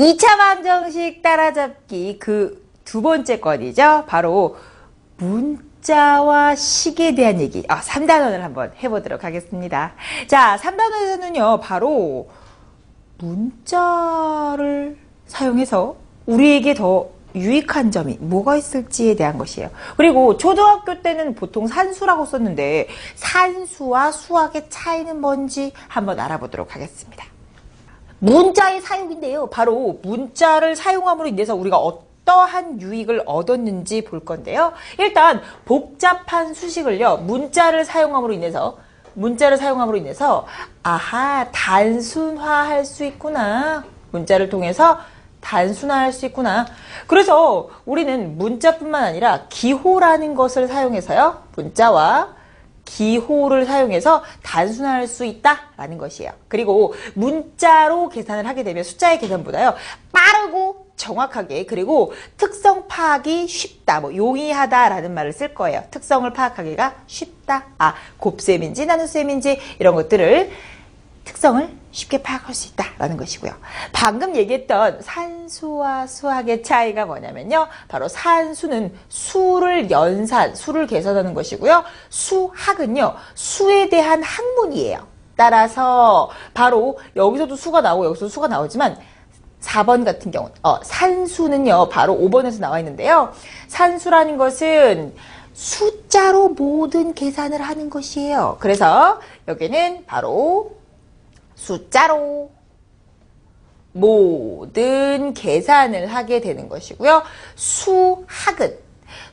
2차 방정식 따라잡기 그 두 번째 건이죠. 바로 문자와 식에 대한 얘기. 아, 3단원을 한번 해보도록 하겠습니다. 자, 3단원에서는요, 바로 문자를 사용해서 우리에게 더 유익한 점이 뭐가 있을지에 대한 것이에요. 그리고 초등학교 때는 보통 산수라고 썼는데 산수와 수학의 차이는 뭔지 한번 알아보도록 하겠습니다. 문자의 사용인데요. 바로 문자를 사용함으로 인해서 우리가 어떠한 유익을 얻었는지 볼 건데요. 일단 복잡한 수식을요. 문자를 사용함으로 인해서 문자를 사용함으로 인해서 아하 단순화할 수 있구나. 문자를 통해서 단순화할 수 있구나. 그래서 우리는 문자뿐만 아니라 기호라는 것을 사용해서요. 문자와 기호를 사용해서 단순화할 수 있다라는 것이에요. 그리고 문자로 계산을 하게 되면 숫자의 계산보다요. 빠르고 정확하게 그리고 특성 파악이 쉽다. 뭐 용이하다라는 말을 쓸 거예요. 특성을 파악하기가 쉽다. 아, 곱셈인지 나눗셈인지 이런 것들을 특성을 쉽게 파악할 수 있다라는 것이고요. 방금 얘기했던 산수와 수학의 차이가 뭐냐면요. 바로 산수는 수를 연산, 수를 계산하는 것이고요. 수학은요. 수에 대한 학문이에요. 따라서 바로 여기서도 수가 나오고 여기서도 수가 나오지만 4번 같은 경우 어, 산수는요. 바로 5번에서 나와 있는데요. 산수라는 것은 숫자로 모든 계산을 하는 것이에요. 그래서 여기는 바로 숫자로 모든 계산을 하게 되는 것이고요. 수학은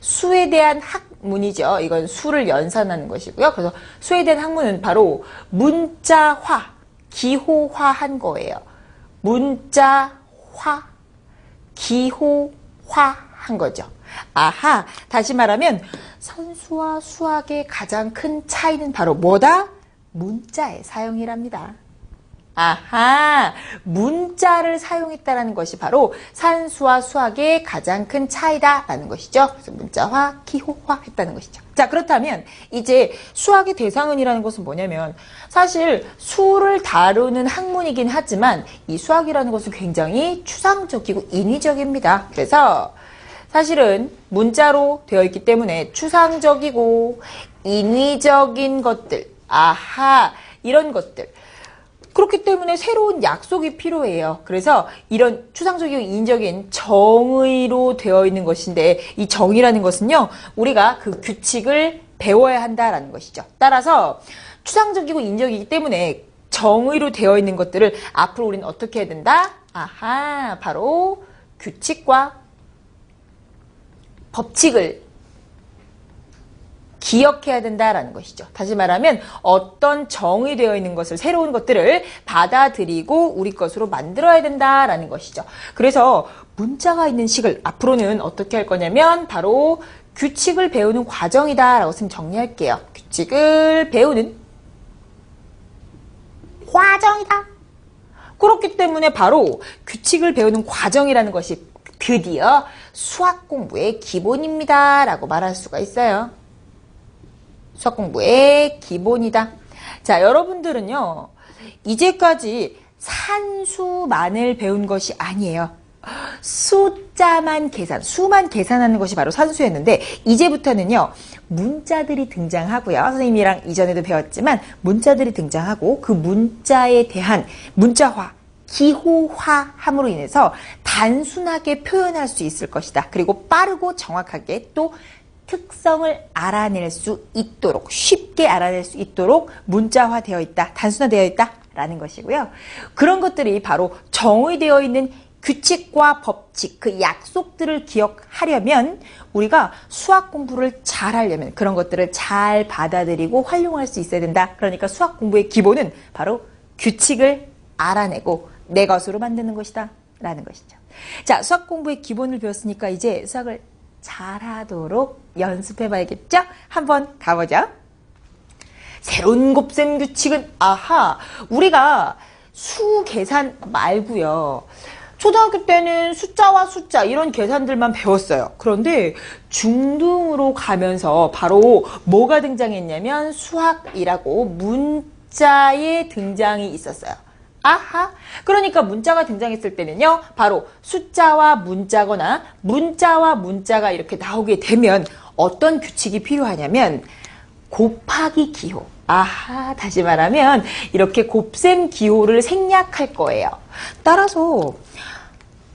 수에 대한 학문이죠. 이건 수를 연산하는 것이고요. 그래서 수에 대한 학문은 바로 문자화, 기호화한 거예요. 문자화, 기호화한 거죠. 아하, 다시 말하면 선수와 수학의 가장 큰 차이는 바로 뭐다? 문자의 사용이랍니다. 아하, 문자를 사용했다는 것이 바로 산수와 수학의 가장 큰 차이다라는 것이죠. 그래서 문자화, 기호화 했다는 것이죠. 자, 그렇다면 이제 수학의 대상은이라는 것은 뭐냐면 사실 수를 다루는 학문이긴 하지만 이 수학이라는 것은 굉장히 추상적이고 인위적입니다. 그래서 사실은 문자로 되어 있기 때문에 추상적이고 인위적인 것들, 아하, 이런 것들, 그렇기 때문에 새로운 약속이 필요해요. 그래서 이런 추상적이고 인적인 정의로 되어 있는 것인데 이 정의라는 것은요. 우리가 그 규칙을 배워야 한다라는 것이죠. 따라서 추상적이고 인적이기 때문에 정의로 되어 있는 것들을 앞으로 우리는 어떻게 해야 된다? 아하, 바로 규칙과 법칙을 기억해야 된다라는 것이죠. 다시 말하면 어떤 정의되어 있는 것을 새로운 것들을 받아들이고 우리 것으로 만들어야 된다라는 것이죠. 그래서 문자가 있는 식을 앞으로는 어떻게 할 거냐면 바로 규칙을 배우는 과정이다라고 좀 정리할게요. 규칙을 배우는 과정이다. 그렇기 때문에 바로 규칙을 배우는 과정이라는 것이 드디어 수학 공부의 기본입니다. 라고 말할 수가 있어요. 수학 공부의 기본이다. 자, 여러분들은요, 이제까지 산수만을 배운 것이 아니에요. 숫자만 계산, 수만 계산하는 것이 바로 산수였는데, 이제부터는요, 문자들이 등장하고요. 선생님이랑 이전에도 배웠지만, 문자들이 등장하고, 그 문자에 대한 문자화, 기호화함으로 인해서 단순하게 표현할 수 있을 것이다. 그리고 빠르고 정확하게 또 특성을 알아낼 수 있도록 쉽게 알아낼 수 있도록 문자화되어 있다, 단순화되어 있다라는 것이고요. 그런 것들이 바로 정의되어 있는 규칙과 법칙, 그 약속들을 기억하려면 우리가 수학 공부를 잘 하려면 그런 것들을 잘 받아들이고 활용할 수 있어야 된다. 그러니까 수학 공부의 기본은 바로 규칙을 알아내고 내 것으로 만드는 것이다. 라는 것이죠. 자, 수학 공부의 기본을 배웠으니까 이제 수학을 잘하도록 연습해 봐야겠죠? 한번 가보죠. 새로운 곱셈 규칙은 아하 우리가 수 계산 말고요. 초등학교 때는 숫자와 숫자 이런 계산들만 배웠어요. 그런데 중등으로 가면서 바로 뭐가 등장했냐면 수학이라고 문자의 등장이 있었어요. 아하. 그러니까 문자가 등장했을 때는요, 바로 숫자와 문자거나 문자와 문자가 이렇게 나오게 되면 어떤 규칙이 필요하냐면 곱하기 기호. 아하, 다시 말하면 이렇게 곱셈 기호를 생략할 거예요. 따라서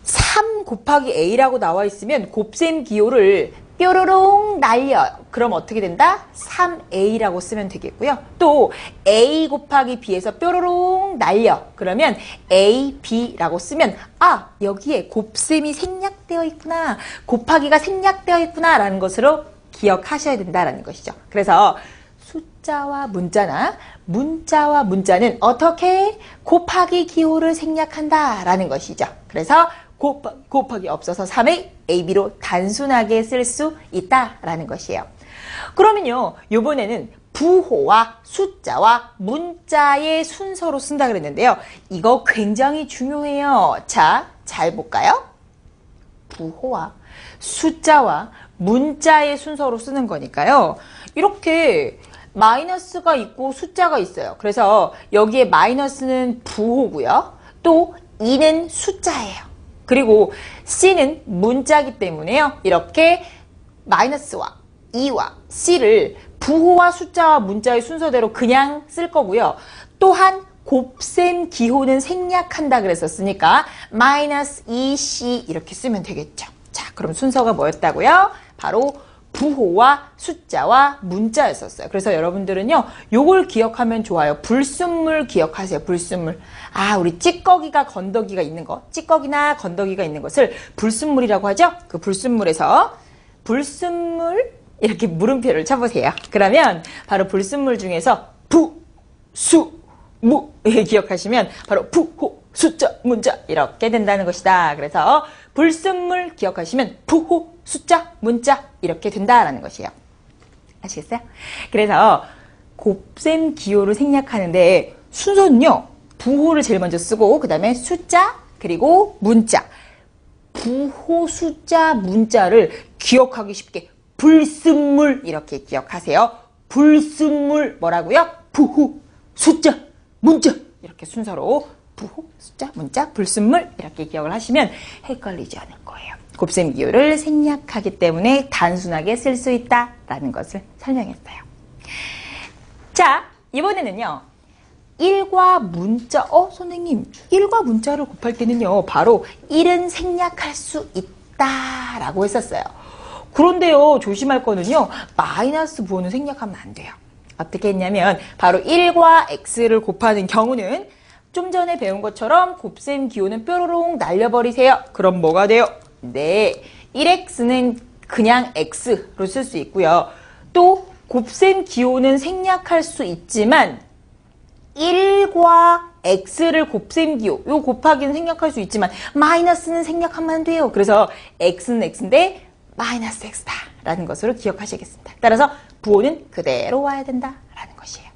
3 곱하기 a라고 나와 있으면 곱셈 기호를 뾰로롱 날려. 그럼 어떻게 된다? 3a라고 쓰면 되겠고요. 또 a 곱하기 b에서 뾰로롱 날려. 그러면 a, b라고 쓰면 아 여기에 곱셈이 생략되어 있구나. 곱하기가 생략되어 있구나 라는 것으로 기억하셔야 된다라는 것이죠. 그래서 숫자와 문자나 문자와 문자는 어떻게 곱하기 기호를 생략한다라는 것이죠. 그래서 곱하, 곱하기 없어서 3의 AB로 단순하게 쓸 수 있다라는 것이에요. 그러면요, 이번에는 부호와 숫자와 문자의 순서로 쓴다 그랬는데요. 이거 굉장히 중요해요. 자, 잘 볼까요? 부호와 숫자와 문자의 순서로 쓰는 거니까요. 이렇게 마이너스가 있고 숫자가 있어요. 그래서 여기에 마이너스는 부호고요. 또 2는 숫자예요. 그리고 C는 문자기 때문에요. 이렇게 마이너스와 2와 C를 부호와 숫자와 문자의 순서대로 그냥 쓸 거고요. 또한 곱셈 기호는 생략한다 그랬었으니까 마이너스 2C 이렇게 쓰면 되겠죠. 자, 그럼 순서가 뭐였다고요? 바로 부호와 숫자와 문자였었어요. 그래서 여러분들은요, 요걸 기억하면 좋아요. 불순물 기억하세요. 불순물. 아, 우리 찌꺼기가 건더기가 있는 거, 찌꺼기나 건더기가 있는 것을 불순물이라고 하죠. 그 불순물에서 불순물 이렇게 물음표를 쳐보세요. 그러면 바로 불순물 중에서 부, 수, 무 기억하시면 바로 부 호, 숫자, 문자 이렇게 된다는 것이다. 그래서 불순물 기억하시면 부 호, 숫자, 문자 이렇게 된다라는 것이에요. 아시겠어요? 그래서 곱셈 기호를 생략하는데 순서는요. 부호를 제일 먼저 쓰고 그 다음에 숫자 그리고 문자 부호 숫자 문자를 기억하기 쉽게 불순물 이렇게 기억하세요. 불순물 뭐라고요? 부호 숫자 문자 이렇게 순서로 부호 숫자 문자 불순물 이렇게 기억을 하시면 헷갈리지 않을 거예요. 곱셈 기호를 생략하기 때문에 단순하게 쓸 수 있다라는 것을 설명했어요. 자 이번에는요. 1과 문자, 어, 선생님, 1과 문자를 곱할 때는요, 바로 1은 생략할 수 있다 라고 했었어요. 그런데요, 조심할 거는요, 마이너스 부호는 생략하면 안 돼요. 어떻게 했냐면, 바로 1과 x를 곱하는 경우는 좀 전에 배운 것처럼 곱셈 기호는 뾰로롱 날려버리세요. 그럼 뭐가 돼요? 네, 1x는 그냥 x로 쓸 수 있고요. 또 곱셈 기호는 생략할 수 있지만 1과 x를 곱셈 기호, 요 곱하기는 생략할 수 있지만 마이너스는 생략하면 안 돼요. 그래서 x는 x인데 마이너스 x다 라는 것으로 기억하시겠습니다. 따라서 부호는 그대로 와야 된다 라는 것이에요.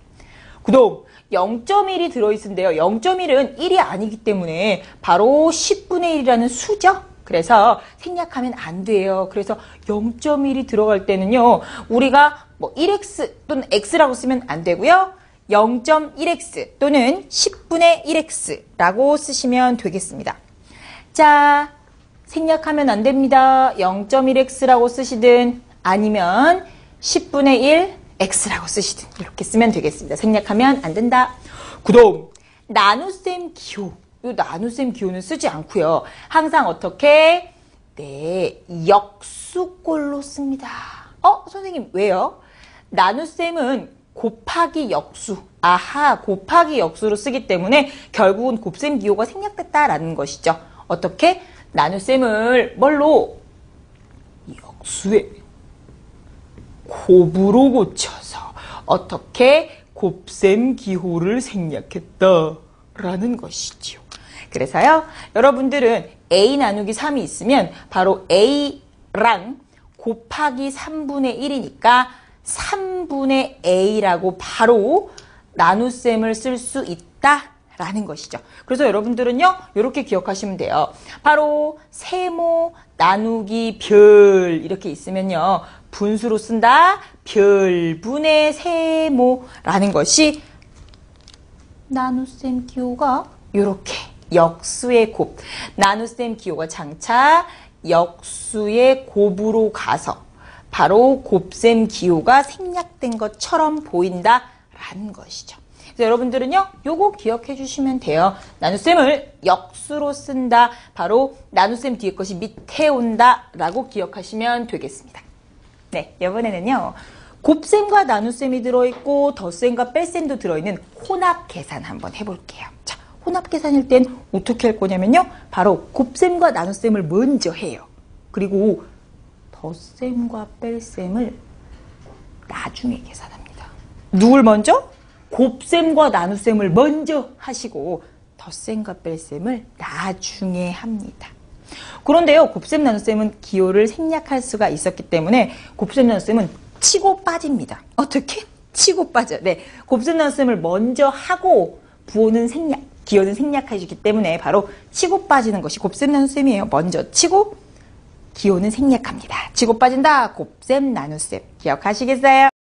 구독 0.1이 들어있는데요. 0.1은 1이 아니기 때문에 바로 10분의 1이라는 수죠. 그래서 생략하면 안 돼요. 그래서 0.1이 들어갈 때는요. 우리가 뭐 1x 또는 x라고 쓰면 안 되고요. 0.1x 또는 10분의 1x라고 쓰시면 되겠습니다. 자, 생략하면 안 됩니다. 0.1x라고 쓰시든 아니면 10분의 1 x라고 쓰시든 이렇게 쓰면 되겠습니다. 생략하면 안 된다. 구독! 나눗셈 기호. 이 나눗셈 기호는 쓰지 않고요. 항상 어떻게? 네, 역수꼴로 씁니다. 어, 선생님 왜요? 나눗셈은 곱하기 역수. 아하, 곱하기 역수로 쓰기 때문에 결국은 곱셈 기호가 생략됐다라는 것이죠. 어떻게? 나눗셈을 뭘로? 역수에 곱으로 고쳐서 어떻게 곱셈 기호를 생략했다라는 것이지요. 그래서요, 여러분들은 a 나누기 3이 있으면 바로 a랑 곱하기 3분의 1이니까 3분의 a라고 바로 나눗셈을 쓸 수 있다 라는 것이죠. 그래서 여러분들은요, 이렇게 기억하시면 돼요. 바로 세모 나누기 별 이렇게 있으면요, 분수로 쓴다. 별분의 세모라는 것이 나눗셈 기호가 요렇게 역수의 곱, 나눗셈 기호가 장차 역수의 곱으로 가서 바로 곱셈 기호가 생략된 것처럼 보인다 라는 것이죠. 그래서 여러분들은요, 요거 기억해 주시면 돼요. 나눗셈을 역수로 쓴다. 바로 나눗셈 뒤에 것이 밑에 온다 라고 기억하시면 되겠습니다. 네, 이번에는요. 곱셈과 나눗셈이 들어있고 덧셈과 뺄셈도 들어있는 혼합 계산 한번 해볼게요. 자, 혼합 계산일 땐 어떻게 할 거냐면요. 바로 곱셈과 나눗셈을 먼저 해요. 그리고 덧셈과 뺄셈을 나중에 계산합니다. 누굴 먼저? 곱셈과 나눗셈을 먼저 하시고 덧셈과 뺄셈을 나중에 합니다. 그런데요, 곱셈 나눗셈은 기호를 생략할 수가 있었기 때문에 곱셈 나눗셈은 치고 빠집니다. 어떻게? 치고 빠져. 네, 곱셈 나눗셈을 먼저 하고 부호는 생략, 기호는 생략해주기 때문에 바로 치고 빠지는 것이 곱셈 나눗셈이에요. 먼저 치고 기호는 생략합니다. 치고 빠진다. 곱셈 나눗셈 기억하시겠어요?